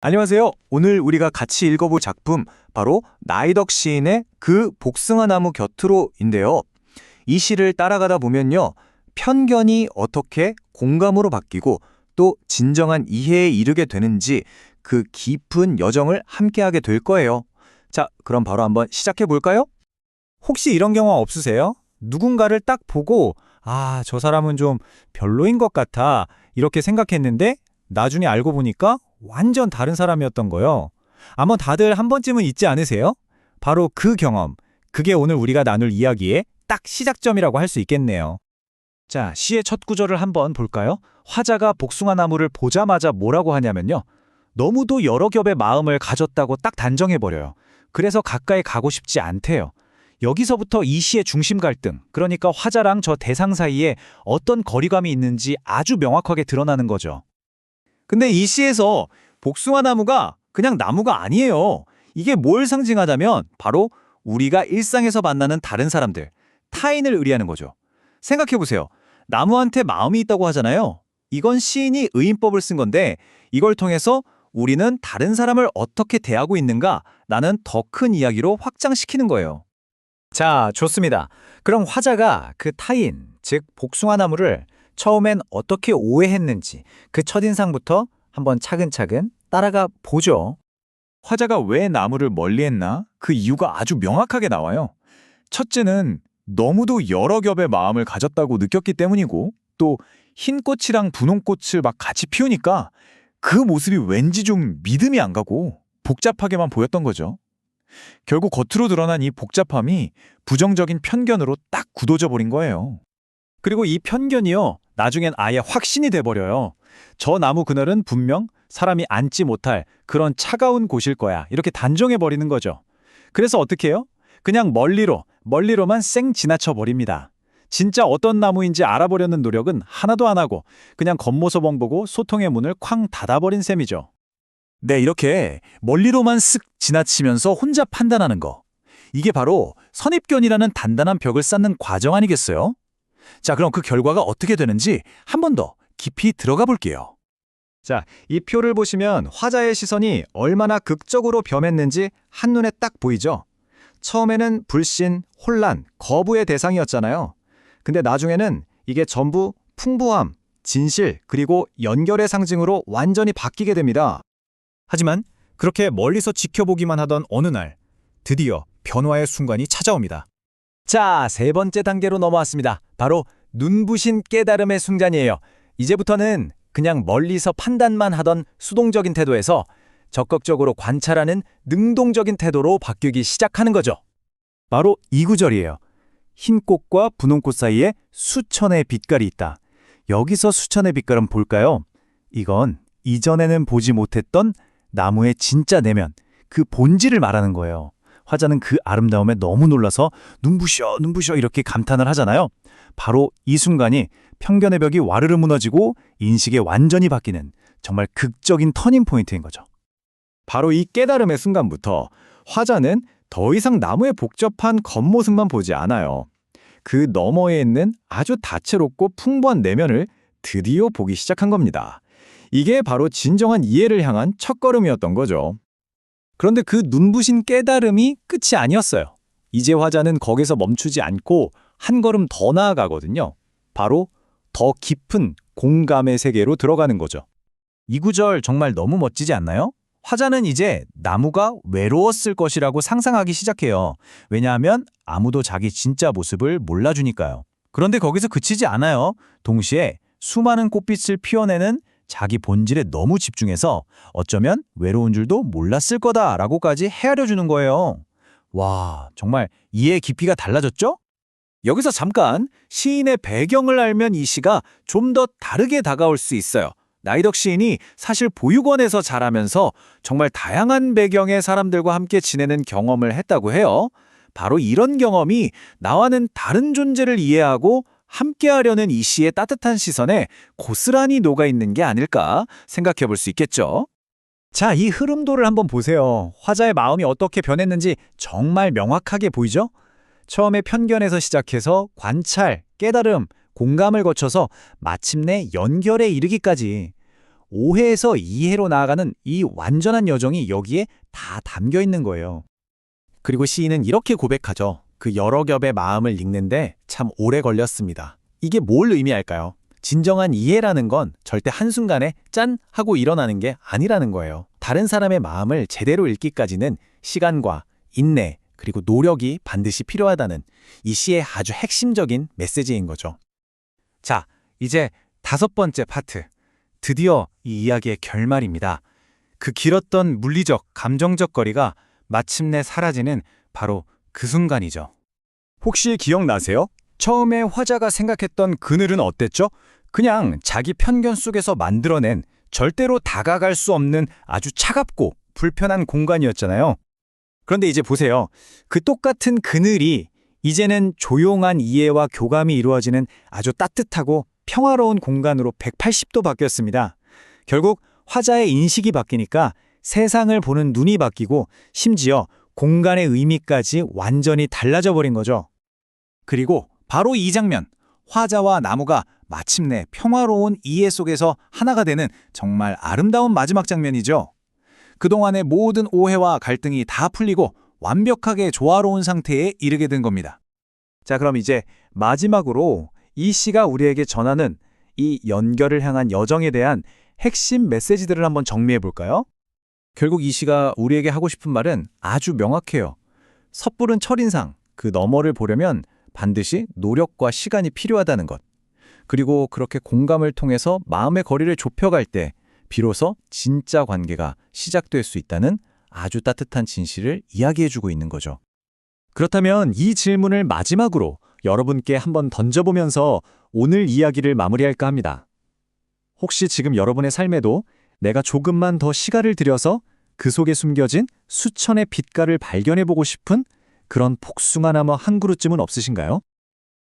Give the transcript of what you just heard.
안녕하세요. 오늘 우리가 같이 읽어볼 작품 바로 나이덕 시인의 그 복숭아 나무 곁으로인데요. 이 시를 따라가다 보면요. 편견이 어떻게 공감으로 바뀌고 또 진정한 이해에 이르게 되는지 그 깊은 여정을 함께하게 될 거예요. 자, 그럼 바로 한번 시작해 볼까요? 혹시 이런 경험 없으세요? 누군가를 딱 보고 아, 저 사람은 좀 별로인 것 같아 이렇게 생각했는데 나중에 알고 보니까 완전 다른 사람이었던 거요. 아마 다들 한 번쯤은 있지 않으세요? 바로 그 경험. 그게 오늘 우리가 나눌 이야기의 딱 시작점이라고 할 수 있겠네요. 자, 시의 첫 구절을 한번 볼까요? 화자가 복숭아 나무를 보자마자 뭐라고 하냐면요. 너무도 여러 겹의 마음을 가졌다고 딱 단정해버려요. 그래서 가까이 가고 싶지 않대요. 여기서부터 이 시의 중심 갈등, 그러니까 화자랑 저 대상 사이에 어떤 거리감이 있는지 아주 명확하게 드러나는 거죠. 근데 이 시에서 복숭아 나무가 그냥 나무가 아니에요. 이게 뭘 상징하다면 바로 우리가 일상에서 만나는 다른 사람들, 타인을 의미하는 거죠. 생각해보세요. 나무한테 마음이 있다고 하잖아요. 이건 시인이 의인법을 쓴 건데 이걸 통해서 우리는 다른 사람을 어떻게 대하고 있는가 나는 더 큰 이야기로 확장시키는 거예요. 자, 좋습니다. 그럼 화자가 그 타인, 즉 복숭아 나무를 처음엔 어떻게 오해했는지 그 첫인상부터 한번 차근차근 따라가 보죠. 화자가 왜 나무를 멀리했나? 그 이유가 아주 명확하게 나와요. 첫째는 너무도 여러 겹의 마음을 가졌다고 느꼈기 때문이고 또 흰 꽃이랑 분홍 꽃을 막 같이 피우니까 그 모습이 왠지 좀 믿음이 안 가고 복잡하게만 보였던 거죠. 결국 겉으로 드러난 이 복잡함이 부정적인 편견으로 딱 굳어져 버린 거예요. 그리고 이 편견이요, 나중엔 아예 확신이 돼버려요. 저 나무 그늘은 분명 사람이 앉지 못할 그런 차가운 곳일 거야. 이렇게 단정해버리는 거죠. 그래서 어떻게 해요? 그냥 멀리로, 멀리로만 쌩 지나쳐 버립니다. 진짜 어떤 나무인지 알아보려는 노력은 하나도 안 하고 그냥 겉모습만 보고 소통의 문을 쾅 닫아버린 셈이죠. 네, 이렇게 멀리로만 쓱 지나치면서 혼자 판단하는 거. 이게 바로 선입견이라는 단단한 벽을 쌓는 과정 아니겠어요? 자, 그럼 그 결과가 어떻게 되는지 한 번 더 깊이 들어가 볼게요. 자, 이 표를 보시면 화자의 시선이 얼마나 극적으로 변했는지 한눈에 딱 보이죠? 처음에는 불신, 혼란, 거부의 대상이었잖아요. 근데 나중에는 이게 전부 풍부함, 진실, 그리고 연결의 상징으로 완전히 바뀌게 됩니다. 하지만 그렇게 멀리서 지켜보기만 하던 어느 날 드디어 변화의 순간이 찾아옵니다. 자, 세 번째 단계로 넘어왔습니다. 바로 눈부신 깨달음의 순간이에요. 이제부터는 그냥 멀리서 판단만 하던 수동적인 태도에서 적극적으로 관찰하는 능동적인 태도로 바뀌기 시작하는 거죠. 바로 이 구절이에요. 흰 꽃과 분홍 꽃 사이에 수천의 빛깔이 있다. 여기서 수천의 빛깔은 볼까요? 이건 이전에는 보지 못했던 나무의 진짜 내면, 그 본질을 말하는 거예요. 화자는 그 아름다움에 너무 놀라서 눈부셔 눈부셔 이렇게 감탄을 하잖아요. 바로 이 순간이 편견의 벽이 와르르 무너지고 인식이 완전히 바뀌는 정말 극적인 터닝 포인트인 거죠. 바로 이 깨달음의 순간부터 화자는 더 이상 나무의 복잡한 겉모습만 보지 않아요. 그 너머에 있는 아주 다채롭고 풍부한 내면을 드디어 보기 시작한 겁니다. 이게 바로 진정한 이해를 향한 첫걸음이었던 거죠. 그런데 그 눈부신 깨달음이 끝이 아니었어요. 이제 화자는 거기서 멈추지 않고 한 걸음 더 나아가거든요. 바로 더 깊은 공감의 세계로 들어가는 거죠. 이 구절 정말 너무 멋지지 않나요? 화자는 이제 나무가 외로웠을 것이라고 상상하기 시작해요. 왜냐하면 아무도 자기 진짜 모습을 몰라주니까요. 그런데 거기서 그치지 않아요. 동시에 수많은 꽃빛을 피워내는 자기 본질에 너무 집중해서 어쩌면 외로운 줄도 몰랐을 거다라고까지 헤아려 주는 거예요. 와, 정말 이해의 깊이가 달라졌죠? 여기서 잠깐 시인의 배경을 알면 이 시가 좀 더 다르게 다가올 수 있어요. 나이덕 시인이 사실 보육원에서 자라면서 정말 다양한 배경의 사람들과 함께 지내는 경험을 했다고 해요. 바로 이런 경험이 나와는 다른 존재를 이해하고 함께하려는 이 시의 따뜻한 시선에 고스란히 녹아있는 게 아닐까 생각해 볼 수 있겠죠. 자, 이 흐름도를 한번 보세요. 화자의 마음이 어떻게 변했는지 정말 명확하게 보이죠? 처음에 편견에서 시작해서 관찰, 깨달음, 공감을 거쳐서 마침내 연결에 이르기까지 오해에서 이해로 나아가는 이 완전한 여정이 여기에 다 담겨 있는 거예요. 그리고 시인은 이렇게 고백하죠. 그 여러 겹의 마음을 읽는데 참 오래 걸렸습니다. 이게 뭘 의미할까요? 진정한 이해라는 건 절대 한순간에 짠 하고 일어나는 게 아니라는 거예요. 다른 사람의 마음을 제대로 읽기까지는 시간과 인내 그리고 노력이 반드시 필요하다는 이 시의 아주 핵심적인 메시지인 거죠. 자, 이제 다섯 번째 파트. 드디어 이 이야기의 결말입니다. 그 길었던 물리적, 감정적 거리가 마침내 사라지는 바로 그 순간이죠. 혹시 기억나세요? 처음에 화자가 생각했던 그늘은 어땠죠? 그냥 자기 편견 속에서 만들어낸 절대로 다가갈 수 없는 아주 차갑고 불편한 공간이었잖아요. 그런데 이제 보세요. 그 똑같은 그늘이 이제는 조용한 이해와 교감이 이루어지는 아주 따뜻하고 평화로운 공간으로 180도 바뀌었습니다. 결국 화자의 인식이 바뀌니까 세상을 보는 눈이 바뀌고 심지어 공간의 의미까지 완전히 달라져 버린 거죠. 그리고 바로 이 장면, 화자와 나무가 마침내 평화로운 이해 속에서 하나가 되는 정말 아름다운 마지막 장면이죠. 그동안의 모든 오해와 갈등이 다 풀리고 완벽하게 조화로운 상태에 이르게 된 겁니다. 자, 그럼 이제 마지막으로 이 시가 우리에게 전하는 이 연결을 향한 여정에 대한 핵심 메시지들을 한번 정리해 볼까요? 결국 이 시가 우리에게 하고 싶은 말은 아주 명확해요. 섣부른 첫인상, 그 너머를 보려면 반드시 노력과 시간이 필요하다는 것. 그리고 그렇게 공감을 통해서 마음의 거리를 좁혀갈 때 비로소 진짜 관계가 시작될 수 있다는 아주 따뜻한 진실을 이야기해주고 있는 거죠. 그렇다면 이 질문을 마지막으로 여러분께 한번 던져보면서 오늘 이야기를 마무리할까 합니다. 혹시 지금 여러분의 삶에도 내가 조금만 더 시간을 들여서 그 속에 숨겨진 수천의 빛깔을 발견해보고 싶은 그런 복숭아 나무 한 그루쯤은 없으신가요?